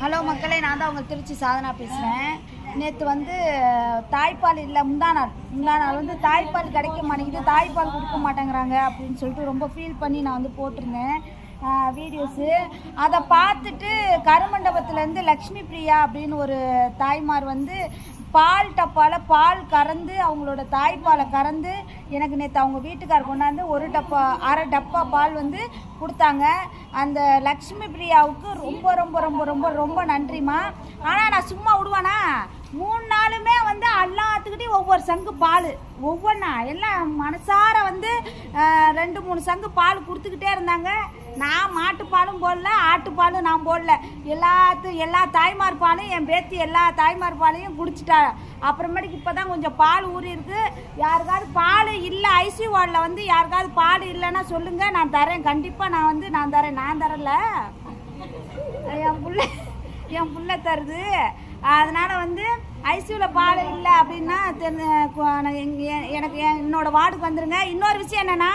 Hello மக்களே நான் தான் உங்க திருச்சி சாதனா பேசுகிறேன் நேற்று வந்து தாய்ப்பால் இல்லை முந்தா நாள் முந்தா நாள் வந்து தாய்ப்பால் கிடைக்க மாட்டேங்குது தாய்ப்பால் கொடுக்க மாட்டேங்கிறாங்க அப்படின்னு சொல்லிட்டு ரொம்ப ஃபீல் பண்ணி நான் வந்து போட்டிருந்தேன். வீடியோஸு அதை பார்த்துட்டு கருமண்டபத்துலேருந்து லக்ஷ்மி பிரியா அப்படின்னு ஒரு தாய்மார் வந்து பால் டப்பாவில் பால் கறந்து அவங்களோட தாய்ப்பாலை கறந்து எனக்கு நேற்று அவங்க வீட்டுக்கார் கொண்டாந்து ஒரு டப்பா அரை டப்பா பால் வந்து கொடுத்தாங்க. அந்த லக்ஷ்மி பிரியாவுக்கு ரொம்ப ரொம்ப ரொம்ப ரொம்ப ரொம்ப நன்றிம்மா. ஆனால் நான் சும்மா விடுவேனா? மூணு நாளுமே வந்து எல்லாத்துக்கிட்டையும் ஒவ்வொரு சங்கு பால். ஒவ்வொன்றா எல்லாம் மனசார வந்து ரெண்டு மூணு சங்கு பால் கொடுத்துக்கிட்டே இருந்தாங்க. நான் மாட்டுப்பாலும் போடல ஆட்டுப்பாலும் நான் போடல. எல்லாத்து எல்லா தாய்மார் பாலும் என் பேத்தி எல்லா தாய்மார் பாலையும் குடிச்சிட்டா. அப்புறமேட்டுக்கு இப்போ தான் கொஞ்சம் பால் ஊறி இருக்கு. யாருக்காவது பால் இல்லை ஐசி வார்டில் வந்து யாருக்காவது பால் இல்லைன்னா சொல்லுங்கள் நான் தரேன். கண்டிப்பாக நான் வந்து நான் தரேன். நான் தரல. என் பிள்ளை என் பிள்ளை தருது. அதனால் வந்து ஐசியூவில் பால் இல்லை அப்படின்னா தெரிஞ்ச எனக்கு என் வார்டுக்கு வந்துருங்க. இன்னொரு விஷயம் என்னென்னா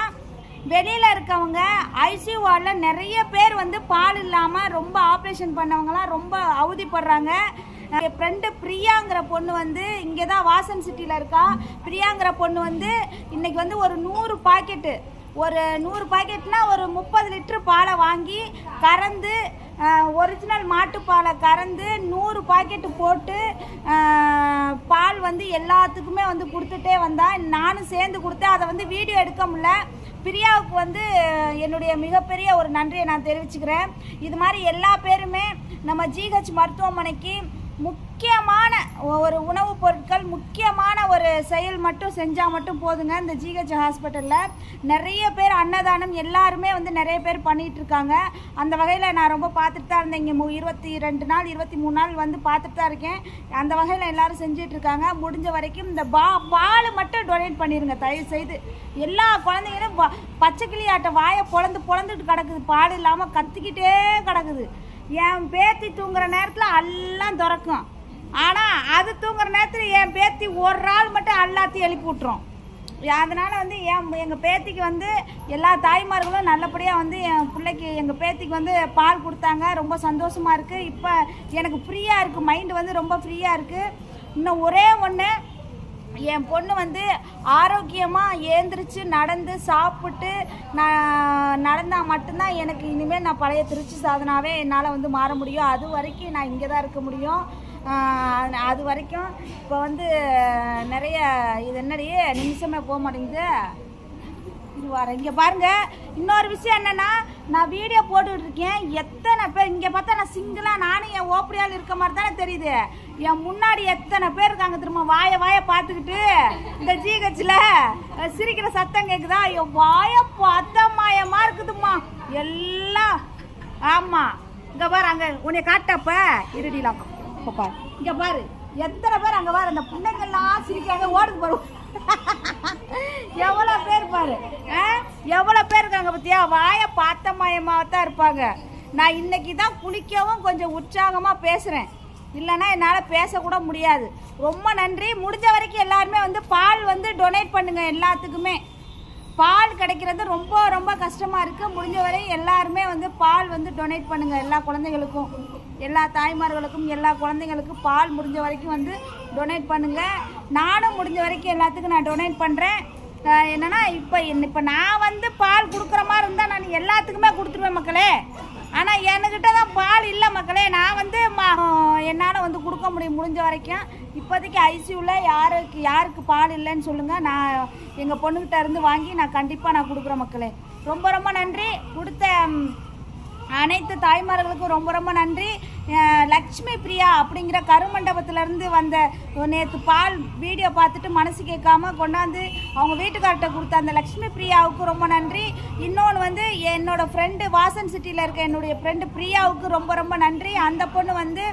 வெளியில் இருக்கவங்க ஐசியூ வார்டில் நிறைய பேர் வந்து பால் இல்லாமல் ரொம்ப ஆப்ரேஷன் பண்ணவங்களாம் ரொம்ப அவதிப்படுறாங்க. என் ஃப்ரெண்டு பிரியாங்கிற பொண்ணு வந்து இங்கே தான் வாசன் சிட்டியில் இருக்கா. பிரியாங்கிற பொண்ணு வந்து இன்றைக்கி வந்து ஒரு நூறு பாக்கெட்டு ஒரு நூறு பாக்கெட்னா ஒரு முப்பது லிட்டர் பாலை வாங்கி கறந்து ஒரிஜினல் மாட்டுப்பாலை கறந்து நூறு பாக்கெட்டு போட்டு பால் வந்து எல்லாத்துக்குமே வந்து கொடுத்துட்டே வந்தால் நானும் சேர்ந்து கொடுத்தேன். அதை வந்து வீடியோ எடுக்க முடியல. பிரியாவுக்கு வந்து என்னுடைய மிகப்பெரிய ஒரு நன்றியை நான் தெரிவிச்சுக்கிறேன். இது மாதிரி எல்லா பேருமே நம்ம ஜிஹெச் மருத்துவமனைக்கு முக்கியமான ஒரு உணவுப் பொருட்கள் முக்கியமான ஒரு செயல் மட்டும் செஞ்சால் மட்டும் போதுங்க. இந்த ஜிஹெச் ஹாஸ்பிட்டலில் நிறைய பேர் அன்னதானம் எல்லாருமே வந்து நிறைய பேர் பண்ணிகிட்ருக்காங்க இருக்காங்க. அந்த வகையில் நான் ரொம்ப பார்த்துட்டு தான் இருந்தேன். இங்கே இருபத்தி ரெண்டு நாள் இருபத்தி மூணு நாள் வந்து பார்த்துட்டு தான் இருக்கேன். அந்த வகையில் எல்லாரும் செஞ்சிட்ருக்காங்க முடிஞ்ச வரைக்கும் இந்த பா பால் மட்டும் டொனேட் பண்ணிடுங்க தயவு செய்து எல்லா குழந்தைங்களும் வ- பச்சை கிளியாட்ட வாயை பொழந்து பொழந்துட்டு கிடக்குது. பால் இல்லாமல் கத்திக்கிட்டே கிடக்குது. என் பேத்தி தூங்குற நேரத்தில் எல்லாம் திறக்கும். ஆனால் அது தூங்குற நேரத்தில் என் பேத்தி ஒரு ஆள் மட்டும் எல்லாத்தையும் எழுப்பி விட்டுரும். அதனால் வந்து என் எங்கள் பேத்திக்கு வந்து எல்லா தாய்மார்களும் நல்லபடியாக வந்து என் பிள்ளைக்கு எங்கள் பேத்திக்கு வந்து பால் கொடுத்தாங்க. ரொம்ப சந்தோஷமாக இருக்குது இப்போ எனக்கு ஃப்ரீயாக இருக்குது மைண்டு வந்து ரொம்ப ஃப்ரீயாக இருக்குது இன்னும் ஒரே ஒன்று என் பொண்ணு வந்து ஆரோக்கியமாக ஏந்திரிச்சு நடந்து சாப்பிட்டு நான் நடந்தால் மட்டும்தான் எனக்கு இனிமேல் நான் பழைய திருச்சி சாதனாவே என்னால் வந்து மாற முடியும். அது வரைக்கும் நான் இங்கே தான் இருக்க முடியும். அது வரைக்கும் இப்போ வந்து நிறைய இது என்னடி நிமிஷமே போக மாட்டேங்குது. இது இங்கே பாருங்க இன்னொரு விஷயம் என்னென்னா நான் வீடியோ போட்டுக்கிட்டு இருக்கேன். எத்தனை பேர் இங்கே பார்த்தா நான் சிங்கிளாக நானும் என் ஓப்படியால் இருக்க மாதிரி தானே தெரியுது. என் முன்னாடி எத்தனை பேர் இருக்காங்க திரும்ப வாய வாய பார்த்துக்கிட்டு இந்த ஜிஹெச்சில் சிரிக்கிற சத்தம் கேட்குதா என் வாய மாயமாக இருக்குதும்மா. எல்லாம் ஆமாம் இங்கே பாரு அங்கே உன்னை காட்டப்ப இருடிலாம் இப்போ பாரு. இங்கே பாரு எத்தனை பேர் அங்கே பாரு அந்த பிள்ளைங்கள்லாம் சிரிக்காங்க ஓடுது பாரு. எவ்வளோ பேர் பாரு. எவ்வளோ பேர் இருக்காங்க பார்த்தியா வாயை பார்த்த மயமாக தான் இருப்பாங்க. நான் இன்னைக்கு தான் குளிக்கவும் கொஞ்சம் உற்சாகமாக பேசுகிறேன் இல்லைன்னா என்னால் பேசக்கூட முடியாது. ரொம்ப நன்றி. முடிஞ்ச வரைக்கும் எல்லாருமே வந்து பால் வந்து டொனேட் பண்ணுங்கள் எல்லாத்துக்குமே. பால் கிடைக்கிறது ரொம்ப ரொம்ப கஷ்டமாக இருக்குது முடிஞ்ச வரை எல்லாருமே வந்து பால் வந்து டொனேட் பண்ணுங்கள் எல்லா குழந்தைகளுக்கும் எல்லா தாய்மார்களுக்கும் எல்லா குழந்தைங்களுக்கும் பால் முடிஞ்ச வரைக்கும் வந்து டொனேட் பண்ணுங்கள் நானும் முடிஞ்ச வரைக்கும் எல்லாத்துக்கும் நான் டொனேட் பண்ணுறேன் என்னன்னா இப்போ இப்போ நான் வந்து பால் கொடுக்குற மாதிரி இருந்தால் நான் எல்லாத்துக்குமே கொடுத்துருவேன் மக்களே. ஆனால் என்கிட்ட தான் பால் இல்லை மக்களே. நான் வந்து என்னால் வந்து கொடுக்க முடியும் முடிஞ்ச வரைக்கும். இப்போதைக்கு ஐசியூவில் யாருக்கு யாருக்கு பால் இல்லைன்னு சொல்லுங்கள் நான் எங்கள் பொண்ணுக்கிட்ட இருந்து வாங்கி நான் கண்டிப்பாக நான் கொடுக்குறேன் மக்களே. ரொம்ப ரொம்ப நன்றி. கொடுத்த அனைத்து தாய்மார்களுக்கும் ரொம்ப ரொம்ப நன்றி. லக்ஷ்மி பிரியா அப்படிங்கிற கருமண்டபத்திலேருந்து வந்த நேற்று பால் வீடியோ பார்த்துட்டு மனசு கேட்காம கொண்டாந்து அவங்க வீட்டுக்கார்ட்ட கொடுத்த அந்த லக்ஷ்மி பிரியாவுக்கு ரொம்ப நன்றி. இன்னொன்று வந்து என்னோடய ஃப்ரெண்டு வாசன் சிட்டியில் இருக்க என்னுடைய ஃப்ரெண்டு பிரியாவுக்கு ரொம்ப ரொம்ப நன்றி. அந்த பொண்ணு வந்து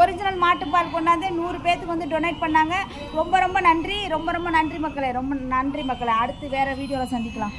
ஒரிஜினல் மாட்டுப்பால் கொண்டாந்து நூறு பேத்துக்கு வந்து டொனேட் பண்ணாங்க. ரொம்ப ரொம்ப நன்றி. ரொம்ப ரொம்ப நன்றி மக்களே. ரொம்ப நன்றி மக்களே. அடுத்து வேறு வீடியோவில் சந்திக்கலாம்.